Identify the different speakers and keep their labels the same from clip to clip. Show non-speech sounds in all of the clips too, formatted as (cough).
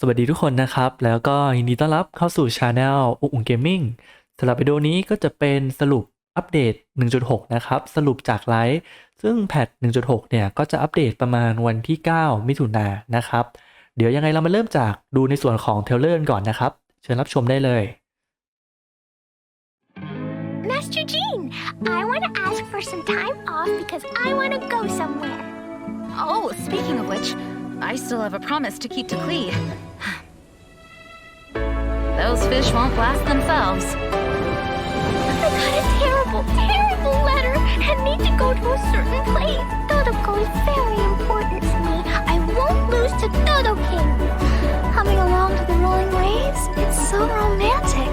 Speaker 1: สวัสดีทุกคนนะครับ แล้วก็ยินดีต้อนรับเข้าสู่ช anel อุ๋งอุ๋งเกมมิ่งสำหรับวิดีโอนี้ก็จะเป็นสรุปอัปเดต 1.6 นะครับ สรุปจากไลฟ์ซึ่งแพท 1.6 เนี่ย ก็จะอัปเดตประมาณวันที่ 9 มิถุนายนนะครับ เดี๋ยวยังไงเรามาเริ่มจากดูในส่วนของเทรลเลอร์ก่อนนะครับ เชิญรับชมได้เลย
Speaker 2: Master Jean, I want to ask for some time off because I want to go somewhere.
Speaker 3: Oh, speaking of which, I still have a promise to keep to Klee. Those fish won't blast themselves.
Speaker 2: I got a terrible, terrible letter and need to go to a certain place. Dodoco is very important to me. I won't lose to Dodo King. Coming along to the rolling waves, it's so romantic.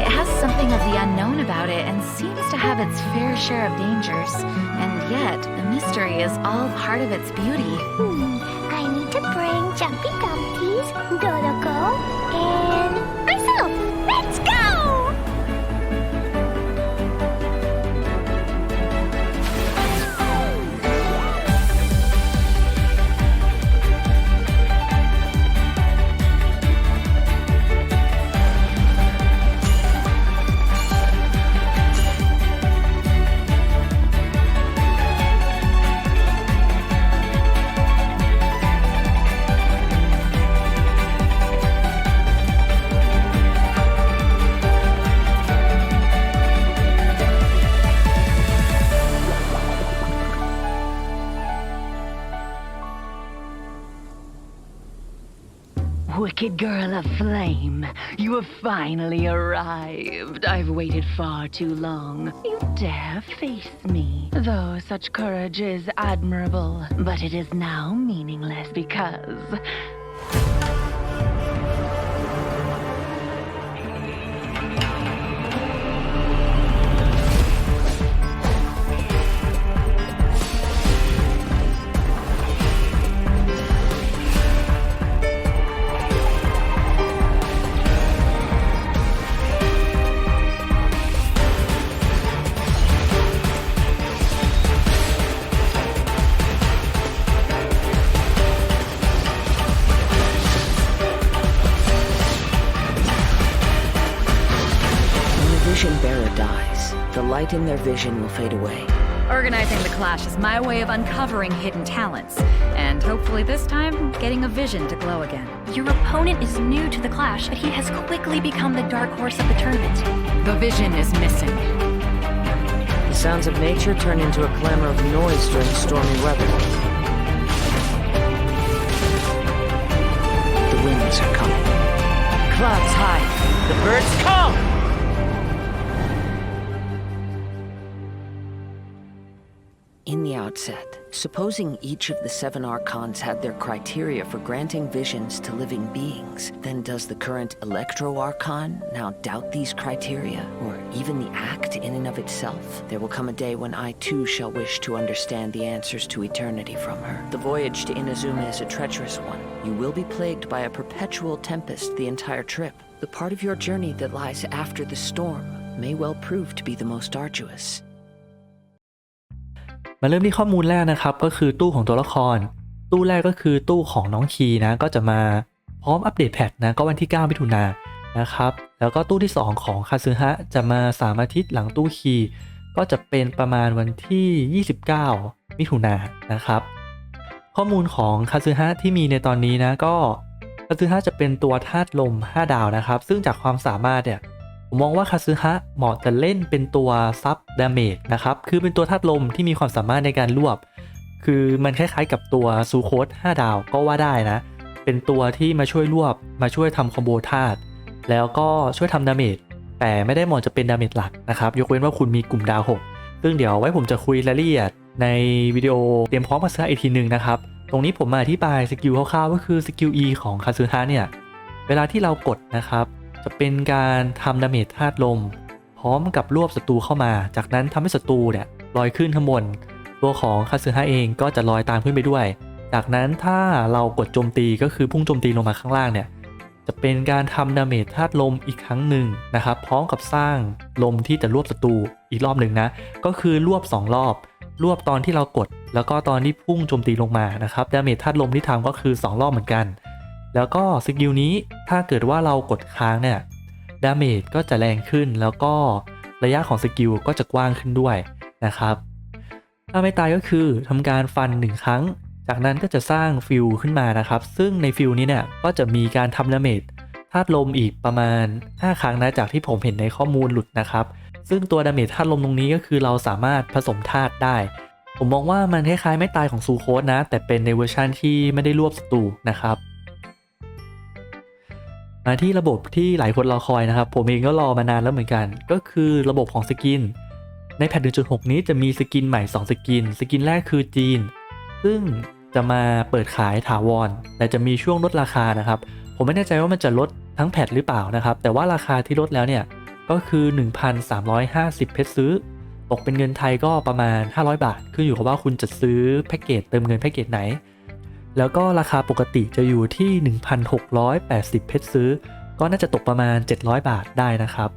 Speaker 3: It has something of the unknown about it and seems to have its fair share of dangers. And yet, the mystery is all part of its beauty.
Speaker 2: Hmm, I need to bring Jumpy Dumpties, Dodoco,
Speaker 4: Flame, you have finally arrived. I've waited far too long. You dare face me. Though such courage is admirable, but it is now meaningless because.
Speaker 5: Light in their vision will fade away.
Speaker 3: Organizing the clash is my way of uncovering hidden talents, and hopefully this time, getting a vision to glow again.
Speaker 6: Your opponent is new to the clash, but he has quickly become the dark horse of the tournament.
Speaker 3: The vision is missing.
Speaker 5: The sounds of nature turn into a clamor of noise during stormy weather. The winds are coming. Clouds high. The birds come! In the outset, supposing each of the seven archons had their criteria for granting visions to living beings, then does the current Electro Archon now doubt these criteria, or even the act in and of itself? There will come a day when I too shall wish to understand the answers to eternity from her. The voyage to Inazuma is a treacherous one. You will be plagued by a perpetual tempest the entire trip. The part of your journey that lies after the storm may well prove to be the most arduous.
Speaker 1: มาเริ่มที่ข้อมูลแรกนะครับก็คือตู้ของตัวละคร ตู้แรกก็คือตู้ของน้องคีนะก็จะมาพร้อมอัปเดตแพทนะก็วันที่ 9 มิถุนายนนะครับแล้วก็ตู้ที่ 2 ของคาซึฮะจะมา 3 อาทิตย์หลังตู้คีก็จะเป็นประมาณวันที่ 29 มิถุนายนนะครับ ข้อมูลของคาซึฮะที่มีในตอนนี้นะก็คาซึฮะจะเป็นตัวธาตุลม 5 ดาวนะครับ ซึ่งจากความสามารถเนี่ย ผมมองว่าคาซึฮะเหมาะจะเล่นเป็นตัวซับดาเมจนะครับ คือเป็นตัวธาตุลมที่มีความสามารถในการรวบ คือมันคล้ายๆกับตัวซูโคส5ดาวก็ว่าได้นะ เป็นตัวที่มาช่วยรวบ มาช่วยทำคอมโบธาตุ แล้วก็ช่วยทำดาเมจ แต่ไม่ได้เหมาะจะเป็นดาเมจหลักนะครับ ยกเว้นว่าคุณมีกลุ่มดาว6ซึ่งเดี๋ยวไว้ผมจะคุยรายละเอียดในวิดีโอเตรียมพร้อมคาซึฮะอีกทีหนึ่งนะครับ ตรงนี้ผมมาอธิบายสกิลคร่าวๆ ก็คือสกิล E ของคาซึฮะเนี่ย เวลาที่เรากดนะครับ จะเป็นการทำดาเมจธาตุลม พร้อมกับรวบศัตรูเข้ามา จากนั้นทำให้ศัตรูเนี่ยลอยขึ้นข้างบน ตัวของคาซึฮะเองก็จะลอยตามขึ้นไปด้วย จากนั้นถ้าเรากดโจมตีก็คือพุ่งโจมตีลงมาข้างล่างเนี่ยจะเป็นการทำดาเมจธาตุลมอีกครั้งหนึ่งนะครับ พร้อมกับสร้างลมที่จะรวบศัตรูอีกรอบหนึ่งนะ ก็คือรวบ 2 รอบ รวบตอนที่เรากด แล้วก็ตอนที่พุ่งโจมตีลงมานะครับดาเมจธาตุลมที่ทำก็คือ 2 รอบเหมือนกัน แล้วก็สกิลนี้ถ้าเกิดว่าเรากดค้างเนี่ยดาเมจก็จะแรงขึ้นแล้วก็ระยะของสกิลก็จะกว้างขึ้นด้วยนะครับ ถ้าไม่ตายก็คือทำการฟัน 1 ครั้ง จากนั้นก็จะสร้างฟิลขึ้นมานะครับ ซึ่งในฟิลนี้เนี่ยก็จะมีการทำดาเมจธาตุลมอีกประมาณ 5 ครั้งนะจากที่ผมเห็นในข้อมูลหลุดนะครับ ซึ่งตัวดาเมจธาตุลมตรงนี้ก็คือเราสามารถผสมธาตุได้ ผมมองว่ามันคล้ายๆไม่ตายของซูโคสนะ แต่เป็นในเวอร์ชันที่ไม่ได้รวบศัตรูนะครับ มาที่ระบบที่หลายคนรอคอยนะครับ ผมเองก็รอมานานแล้วเหมือนกัน ก็คือระบบของสกิน ในแพท1.6 นี้จะมีสกินใหม่ 2 สกิน สกินแรกคือจีน ซึ่งจะมาเปิดขายถาวร แต่จะมีช่วงลดราคานะครับ ผมไม่แน่ใจว่ามันจะลดทั้งแพทหรือเปล่านะครับ แต่ว่าราคาที่ลดแล้วเนี่ยก็คือ 1,350 เพชรซื้อ ตกเป็นเงินไทยก็ประมาณ 500 บาท ขึ้นอยู่กับว่าคุณจะซื้อแพ็กเกจเติมเงินแพ็กเกจไหน แล้วก็ราคาปกติจะอยู่ที่ 1,680 เพชรซื้อ ก็น่าจะตกประมาณ 700 บาทได้นะครับ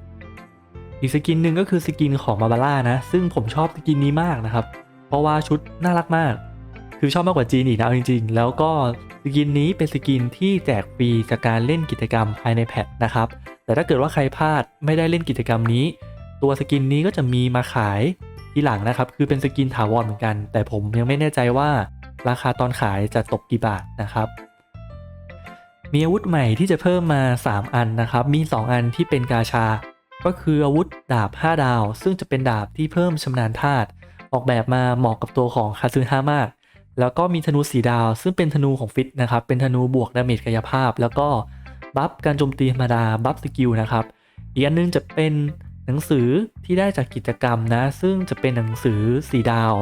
Speaker 1: อีกสกินหนึ่งก็คือสกินของมาบาร่านะ ซึ่งผมชอบสกินนี้มากนะครับ เพราะว่าชุดน่ารักมาก คือชอบมากกว่าจีนอีกนะเอาจริงๆ แล้วก็สกินนี้เป็นสกินที่แจกฟรีจากการเล่นกิจกรรมภายในแพทนะครับ แต่ถ้าเกิดว่าใครพลาดไม่ได้เล่นกิจกรรมนี้ ตัวสกินนี้ก็จะมีมาขายทีหลังนะครับ คือเป็นสกินถาวรเหมือนกัน แต่ผมยังไม่แน่ใจว่า ราคาตอนขายจะตกกี่บาทนะครับ มีอาวุธใหม่ที่จะเพิ่มมา 3 อันนะครับ มี 2 อันที่เป็นกาชา ก็คืออาวุธดาบ 5 ดาว ซึ่งจะเป็นดาบที่เพิ่มชำนาญธาตุออกแบบมาเหมาะกับตัวของคาซึฮามากแล้วก็มีธนูสีดาว ซึ่งเป็นธนูของฟิตนะครับ เป็นธนูบวกดาเมจกายภาพ แล้วก็บัฟการโจมตีธรรมดา บัฟสกิลนะครับ อีกอันนึงจะเป็นหนังสือที่ได้จากกิจกรรมนะ ซึ่งจะเป็นหนังสือสีดาว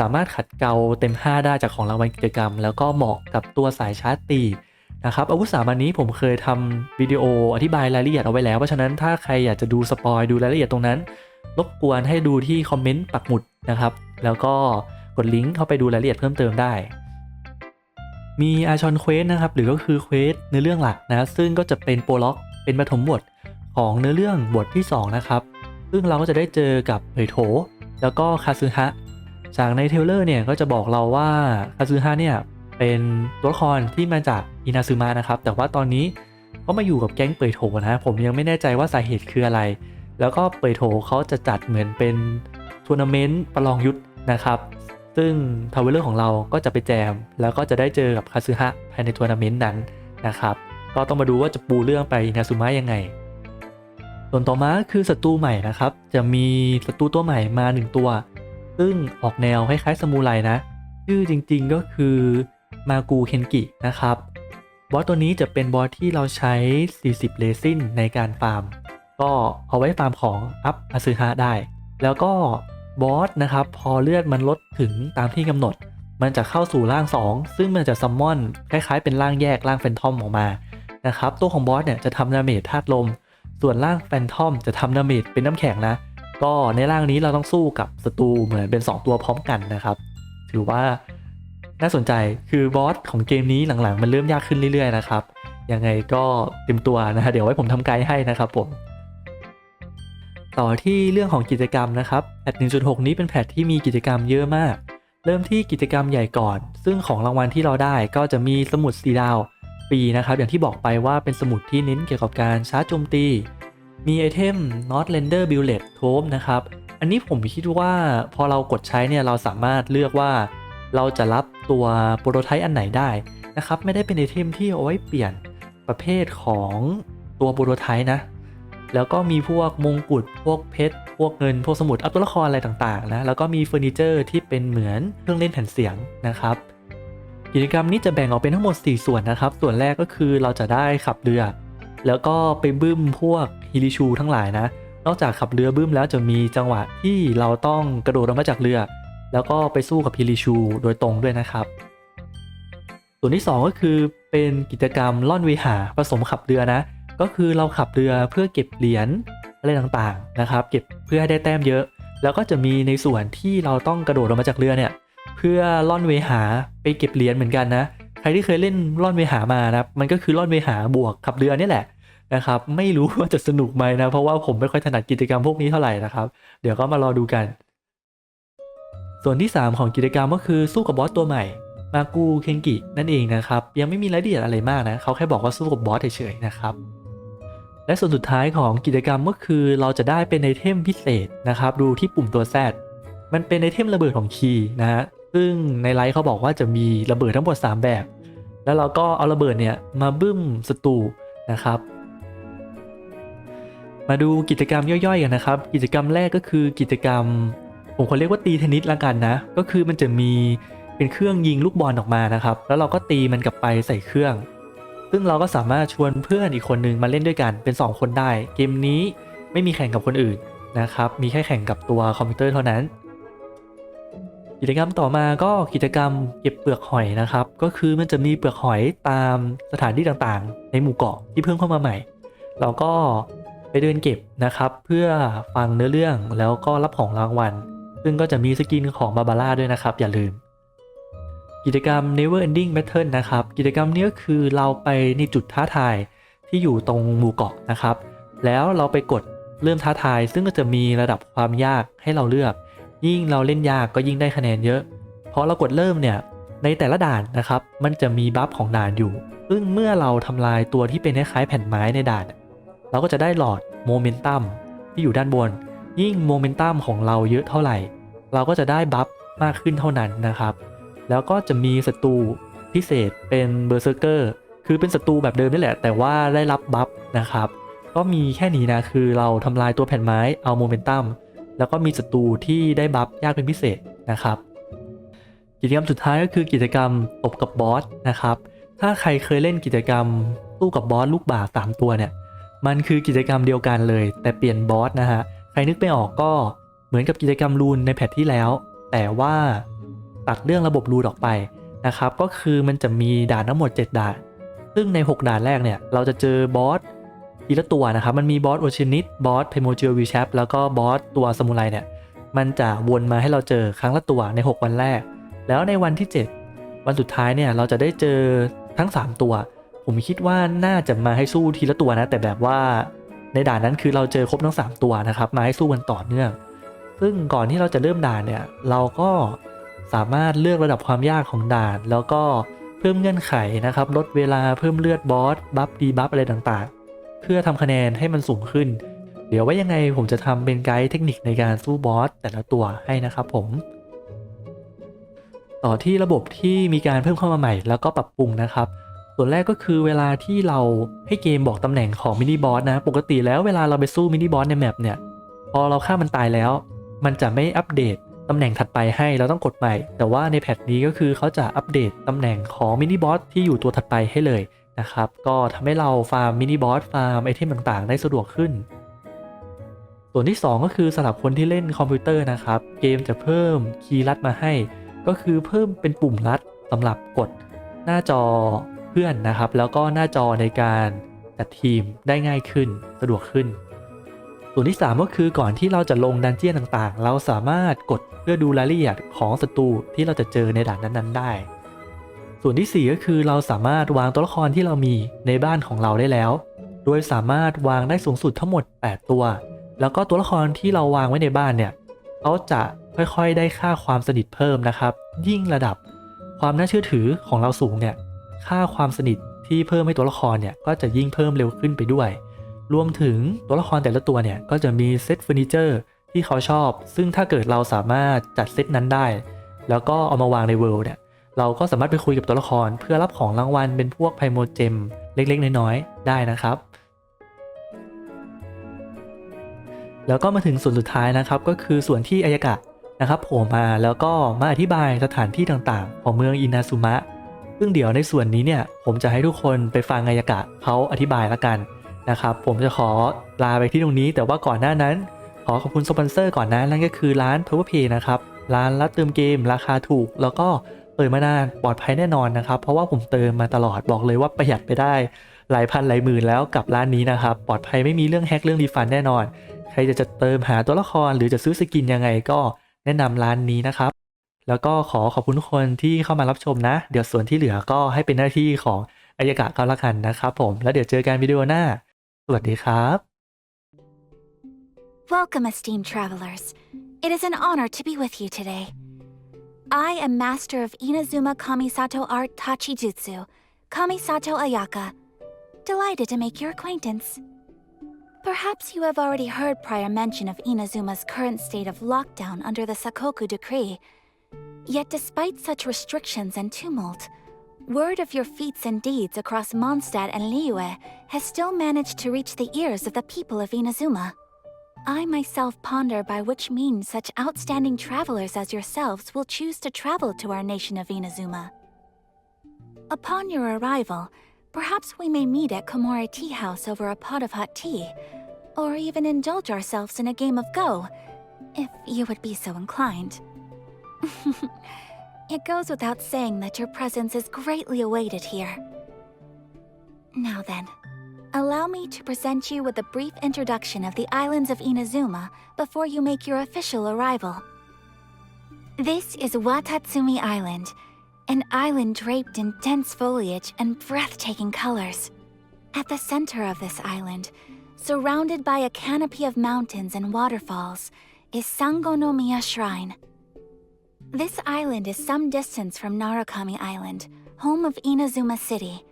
Speaker 1: สามารถขัดเกลาเต็ม 5 ได้จากของรางวัลกิจกรรม แล้วก็เหมาะกับตัวสายชาร์จตีนะครับอาวุธสามอันนี้ผมเคยทำวิดีโออธิบายรายละเอียดเอาไว้แล้ว เพราะฉะนั้นถ้าใครอยากจะดูสปอยดูรายละเอียดตรงนั้น รบกวนให้ดูที่คอมเมนต์ปักหมุดนะครับ แล้วก็กดลิงก์เข้าไปดูรายละเอียดเพิ่มเติมได้ มีอาชอนเควสนะครับ หรือก็คือเควสเนื้อเรื่องหลักนะ ซึ่งก็จะเป็นโปรล็อกเป็นปฐมบทของเนื้อเรื่องบทที่ 2 นะครับ ซึ่งเราก็จะได้เจอกับเผยโถ แล้วก็คาซึฮะ จากในเทเลอร์เนี่ยก็จะบอกเราว่าคาซึฮะเนี่ยเป็นตัวละครที่มาจากอินาซึมะนะครับ แต่ว่าตอนนี้ก็มาอยู่กับแก๊งเปยโถนะผมยังไม่แน่ใจว่าสาเหตุคืออะไร แล้วก็เปยโถเขาจะจัดเหมือนเป็นทัวร์นาเมนต์ประลองยุทธนะครับ ซึ่งทาวเวลเลอร์ของเราก็จะไปแจม แล้วก็จะได้เจอกับคาซึฮะภายในทัวร์นาเมนต์นั้นนะครับ ก็ต้องมาดูว่าจะปูเรื่องไปอินาซึมะยังไง ส่วนต่อมาคือศัตรูใหม่นะครับ จะมีศัตรูตัวใหม่มาหนึ่งตัว ซึ่งออกแนวคล้ายๆสมูไรนะ ชื่อจริงๆก็คือมากูเคนกินะครับ บอสตัวนี้จะเป็นบอสที่เราใช้ 40 เลซินในการฟาร์ม ก็เอาไว้ฟาร์มของอัพอาซึฮะได้ แล้วก็บอสนะครับ พอเลือดมันลดถึงตามที่กำหนด มันจะเข้าสู่ร่าง 2 ซึ่งมันจะซัมมอนคล้ายๆ เป็นร่างแยกร่างแฟนทอมออกมานะครับตัวของบอสเนี่ยจะทำดาเมจธาตุลม ส่วนร่างแฟนทอมจะทำดาเมจเป็นน้ำแข็งนะ ก็ในร่างนี้เราต้องสู้กับศัตรูเหมือนเป็น 2 ตัวพร้อมกันนะครับ ถือว่าน่าสนใจคือบอสของเกมนี้หลังๆ มันเริ่มยากขึ้นเรื่อยๆนะครับ ยังไงก็เตรียมตัวนะฮะเดี๋ยวไว้ผมทำไกด์ให้นะครับผม ต่อที่เรื่องของกิจกรรมนะครับแพท1.6 นี้เป็นแพทที่มีกิจกรรมเยอะมาก เริ่มที่กิจกรรมใหญ่ก่อน ซึ่งของรางวัลที่เราได้ก็จะมีสมุดสีดาวฟรีนะครับ อย่างที่บอกไปว่าเป็นสมุดที่เน้นเกี่ยวกับการชาร์จโจมตี มีไอเทม Not Render Bullet Tome นะครับ อันนี้ผมคิดว่าพอเรากดใช้เนี่ยเราสามารถเลือกว่า เราจะรับตัวโปรโตไทป์อันไหนได้นะครับ ไม่ได้เป็นไอเทมที่เอาไว้เปลี่ยนประเภทของตัวโปรโตไทป์นะ แล้วก็มีพวกมงกุฎพวกเพชรพวกเงินพวกสมุดอัพตัวละครอะไรต่างๆนะแล้วก็มีเฟอร์นิเจอร์ที่เป็นเหมือนเครื่องเล่นแผ่นเสียงนะครับกิจกรรมนี้จะแบ่งออกเป็นทั้งหมด 4 ส่วนนะครับ ส่วนแรกก็คือเราจะได้ขับเรือ แล้วก็ไปบึ้มพวก ฮิริชูทั้งหลายนะ นอกจากขับเรือบึ้มแล้วจะมีจังหวะที่เราต้องกระโดดลงมาจากเรือ แล้วก็ไปสู้กับฮิริชูโดยตรงด้วยนะครับ ส่วนที่ 2 ก็คือเป็นกิจกรรมล่อนเวหาผสมขับเรือนะ ก็คือเราขับเรือเพื่อเก็บเหรียญอะไรต่างๆนะครับ เก็บเพื่อให้ได้แต้มเยอะ แล้วก็จะมีในส่วนที่เราต้องกระโดดลงมาจากเรือเนี่ยเพื่อล่อนเวหาไปเก็บเหรียญเหมือนกันนะ ใครที่เคยเล่นล่อนเวหามานะครับ มันก็คือล่อนเวหาบวกขับเรือนี่แหละ นะครับ ไม่รู้ว่าจะสนุกไหมนะ เพราะว่าผมไม่ค่อยถนัดกิจกรรมพวกนี้เท่าไหร่นะครับ เดี๋ยวก็มารอดูกัน ส่วนที่ 3 ของกิจกรรมก็คือสู้กับบอสตัวใหม่ มากูเคนกินั่นเองนะครับ ยังไม่มีรายละเอียดอะไรมากนะเขาแค่บอกว่าสู้กับบอสเฉยๆนะครับและส่วนสุดท้ายของกิจกรรมก็คือเราจะได้เป็นไอเทมพิเศษนะครับ ดูที่ปุ่มตัว Z มันเป็นไอเทมระเบิดของคีนะฮะซึ่งในไลฟ์เขาบอกว่าจะมีระเบิดทั้งหมด 3 แบบ แล้วเราก็เอาระเบิดเนี่ยมาบึ้มศัตรูนะครับ มาดูกิจกรรมย่อยๆกันนะครับ กิจกรรมแรกก็คือกิจกรรม ผมขอเรียกว่าตีเทนนิสละกันนะ ก็คือมันจะมีเป็นเครื่องยิงลูกบอลออกมานะครับ แล้วเราก็ตีมันกลับไปใส่เครื่อง ซึ่งเราก็สามารถชวนเพื่อนอีกคนนึงมาเล่นด้วยกันเป็น 2 คนได้ เกมนี้ไม่มีแข่งกับคนอื่นนะครับ มีแค่แข่งกับตัวคอมพิวเตอร์เท่านั้น กิจกรรมต่อมาก็กิจกรรมเก็บเปลือกหอยนะครับ ก็คือมันจะมีเปลือกหอยตามสถานที่ต่างๆ ในหมู่เกาะที่เพิ่มเข้ามาใหม่ เราก็ ไปเดินเก็บนะครับ เพื่อฟังเนื้อเรื่องแล้วก็รับของรางวัล ซึ่งก็จะมีสกินของบาบาร่าด้วยนะครับ อย่าลืม กิจกรรม Never Ending Battle นะครับ กิจกรรมนี้ก็คือเราไปในจุดท้าทายที่อยู่ตรงหมู่เกาะนะครับ แล้วเราไปกดเริ่มท้าทาย ซึ่งก็จะมีระดับความยากให้เราเลือก ยิ่งเราเล่นยากก็ยิ่งได้คะแนนเยอะ เพราะเรากดเริ่มเนี่ยในแต่ละด่านนะครับ มันจะมีบัฟของด่านอยู่ ซึ่งเมื่อเราทำลายตัวที่เป็นคล้ายๆแผ่นไม้ในด่าน เราก็จะได้หลอดโมเมนตัมที่อยู่ด้านบน ยิ่งโมเมนตัมของเราเยอะเท่าไหร่ เราก็จะได้บัฟมากขึ้นเท่านั้นนะครับ แล้วก็จะมีศัตรูพิเศษเป็นเบอร์เซอร์เกอร์คือเป็นศัตรูแบบเดิมนี่แหละ แต่ว่าได้รับบัฟนะครับ ก็มีแค่นี้นะคือเราทำลายตัวแผ่นไม้เอาโมเมนตัมแล้วก็มีศัตรูที่ได้บัฟยากเป็นพิเศษนะครับกิจกรรมสุดท้ายก็คือกิจกรรมตบกับบอสนะครับ ถ้าใครเคยเล่นกิจกรรมตู้กับบอสลูกบาศก์สามตัวเนี่ย มันคือกิจกรรมเดียวกันเลย แต่เปลี่ยนบอสนะฮะ ใครนึกไม่ออกก็เหมือนกับกิจกรรมรูนในแพทที่แล้ว แต่ว่าตัดเรื่องระบบรูนออกไปนะครับ ก็คือมันจะมีด่านทั้งหมด 7 ด่าน ซึ่งใน 6 ด่านแรกเนี่ย เราจะเจอบอสทีละตัวนะครับ มันมีบอสโอชินิตบอสเพโมเจิโอวิชปแล้วก็บอสตัวสมุไรเนี่ย มันจะวนมาให้เราเจอครั้งละตัวใน 6 วันแรก แล้วในวันที่ 7 วันสุดท้ายเนี่ย เราจะได้เจอทั้ง 3 ตัว ผมคิดว่าน่าจะมาให้สู้ทีละตัวนะ แต่แบบว่าในด่านนั้นคือเราเจอครบทั้ง 3 ตัวนะครับ มาให้สู้กันต่อเนื่อง ซึ่งก่อนที่เราจะเริ่มด่านเนี่ย เราก็สามารถเลือกระดับความยากของด่าน แล้วก็เพิ่มเงื่อนไขนะครับ ลดเวลาเพิ่มเลือดบอสบัฟดีบัฟอะไรต่างๆ เพื่อทำคะแนนให้มันสูงขึ้น เดี๋ยวไว้ยังไงผมจะทำเป็นไกด์เทคนิคในการสู้บอสแต่ละตัวให้นะครับผม ต่อที่ระบบที่มีการเพิ่มเข้ามาใหม่ แล้วก็ปรับปรุงนะครับ ส่วนแรกก็คือเวลาที่เราให้เกมบอกตำแหน่งของมินิบอสนะ ปกติแล้วเวลาเราไปสู้มินิบอสในแมปเนี่ย พอเราฆ่ามันตายแล้ว มันจะไม่อัปเดตตำแหน่งถัดไปให้เราต้องกดใหม่ แต่ว่าในแพทนี้ก็คือเขาจะอัปเดตตำแหน่งของมินิบอสที่อยู่ตัวถัดไปให้เลยนะครับ ก็ทำให้เราฟาร์มมินิบอสฟาร์มไอเทมต่างๆ ได้สะดวกขึ้น ส่วนที่ 2 ก็คือสำหรับคนที่เล่นคอมพิวเตอร์นะครับ เกมจะเพิ่มคีย์ลัดมาให้ ก็คือเพิ่มเป็นปุ่มลัดสำหรับกดหน้าจอ พื่อนนะครับ แล้วก็หน้าจอในการจัดทีมได้ง่ายขึ้นสะดวกขึ้น ส่วนที่ 3 ก็คือก่อนที่เราจะลงดันเจี้ยนต่างๆ เราสามารถกดเพื่อดูรายละเอียดของศัตรูที่เราจะเจอในด่านนั้นๆ ได้ ส่วนที่ 4 ก็คือเราสามารถวางตัวละครที่เรามีในบ้านของเราได้แล้ว โดยสามารถวางได้สูงสุดทั้งหมด 8 ตัว แล้วก็ตัวละครที่เราวางไว้ในบ้านเนี่ยเขาจะค่อยๆ ได้ค่าความสนิทเพิ่มนะครับ ยิ่งระดับความน่าเชื่อถือของเราสูงเนี่ย ค่าความสนิทที่เพิ่มให้ตัวละครเนี่ยก็จะยิ่งเพิ่มเร็วขึ้นไปด้วย รวมถึงตัวละครแต่ละตัวเนี่ยก็จะมีเซตเฟอร์นิเจอร์ที่เขาชอบ ซึ่งถ้าเกิดเราสามารถจัดเซตนั้นได้ แล้วก็เอามาวางในเวิลด์เนี่ยเราก็สามารถไปคุยกับตัวละครเพื่อรับของรางวัลเป็นพวกไพโมเจมเล็กๆ น้อยๆ ได้นะครับ แล้วก็มาถึงส่วนสุดท้ายนะครับ ก็คือส่วนที่อายกะนะครับโผล่มาแล้วก็มาอธิบายสถานที่ต่างๆ ของเมืองอินาซุมะ ซึ่งเดี๋ยวในส่วนนี้เนี่ยผมจะให้ทุกคนไปฟังอายากะเขาอธิบายละกันนะครับผมจะขอลาไปที่ตรงนี้ แต่ว่าก่อนหน้านั้น ขอขอบคุณสปอนเซอร์ก่อนนะนั่นก็คือร้าน PowerPay นะครับร้านรับเติมเกมราคาถูก แล้วก็เปิดมานานปลอดภัยแน่นอนนะครับ เพราะว่าผมเติมมาตลอดบอกเลยว่าประหยัดไปได้หลายพันหลายหมื่นแล้วกับร้านนี้นะครับปลอดภัยไม่มีเรื่องแฮกเรื่องรีฟันแน่นอน ใครจะจะเติมหาตัวละครหรือจะซื้อสกินยังไงก็แนะนำร้านนี้นะครับ แล้วก็ขอขอบคุณทุกคนที่เข้ามารับชมนะ เดี๋ยวส่วนที่เหลือก็ให้เป็นหน้าที่ของอายากะก็แล้วกันนะครับผม แล้วเดี๋ยวเจอกันวิดีโอหน้า สวัสดีครับ
Speaker 6: Welcome, esteemed travelers. It is an honor to be with you today. I am master of Inazuma Kamisato art Tachijutsu, Kamisato Ayaka. Delighted to make your acquaintance. Perhaps you have already heard prior mention of Inazuma's current state of lockdown under the Sakoku Decree. Yet, despite such restrictions and tumult, word of your feats and deeds across Mondstadt and Liyue has still managed to reach the ears of the people of Inazuma. I myself ponder by which means such outstanding travelers as yourselves will choose to travel to our nation of Inazuma. Upon your arrival, perhaps we may meet at Komori Tea House over a pot of hot tea, or even indulge ourselves in a game of Go, if you would be so inclined. (laughs) it goes without saying that your presence is greatly awaited here. Now then, allow me to present you with a brief introduction of the islands of Inazuma before you make your official arrival. This is Watatsumi Island, an island draped in dense foliage and breathtaking colors. At the center of this island, surrounded by a canopy of mountains and waterfalls, is Sangonomiya Shrine. This island is some distance from Narukami Island, home of Inazuma City.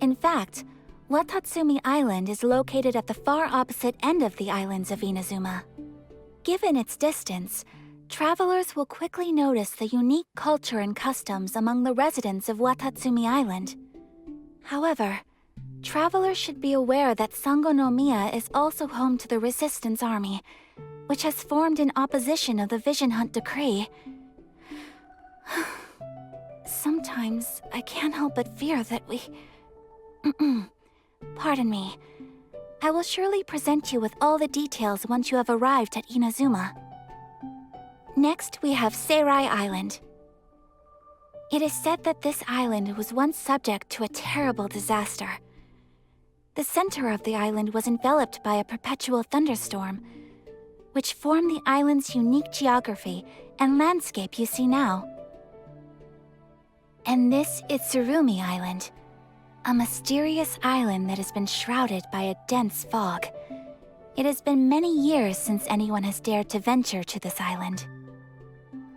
Speaker 6: In fact, Watatsumi Island is located at the far opposite end of the islands of Inazuma. Given its distance, travelers will quickly notice the unique culture and customs among the residents of Watatsumi Island. However, travelers should be aware that Sangonomiya is also home to the Resistance Army, which has formed in opposition of the Vision Hunt Decree. Sometimes I can't help but fear that we. (clears throat) Pardon me. I will surely present you with all the details once you have arrived at Inazuma. Next, we have Seirai Island. It is said that this island was once subject to a terrible disaster. The center of the island was enveloped by a perpetual thunderstorm, which formed the island's unique geography and landscape you see now. And this is Surumi Island, a mysterious island that has been shrouded by a dense fog. It has been many years since anyone has dared to venture to this island.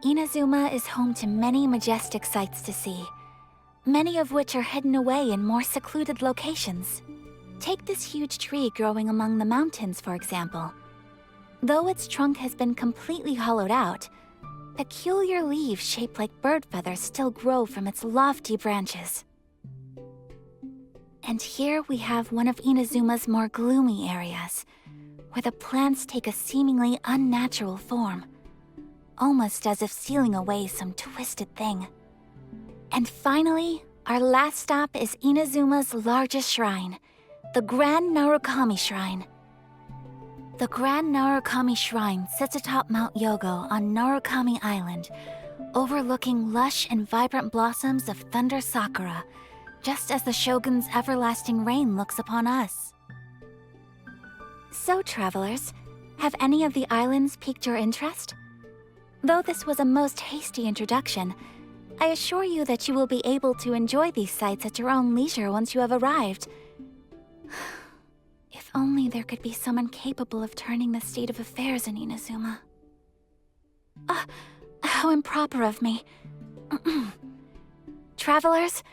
Speaker 6: Inazuma is home to many majestic sights to see, many of which are hidden away in more secluded locations. Take this huge tree growing among the mountains, for example. Though its trunk has been completely hollowed out, peculiar leaves shaped like bird feathers still grow from its lofty branches. And here we have one of Inazuma's more gloomy areas, where the plants take a seemingly unnatural form, almost as if sealing away some twisted thing. And finally, our last stop is Inazuma's largest shrine, the Grand Narukami Shrine. The Grand Narukami Shrine sits atop Mount Yogo on Narukami Island, overlooking lush and vibrant blossoms of thunder sakura, just as the Shogun's everlasting reign looks upon us. So, travelers, have any of the islands piqued your interest? Though this was a most hasty introduction, I assure you that you will be able to enjoy these sights at your own leisure once you have arrived. (sighs) (sighs) (sighs) Only there could be someone capable of turning the state of affairs in Inazuma. Ah, how improper of me. (clears throat) Travelers,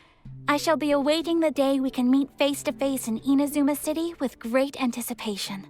Speaker 6: I shall be awaiting the day we can meet face to face in Inazuma City with great anticipation.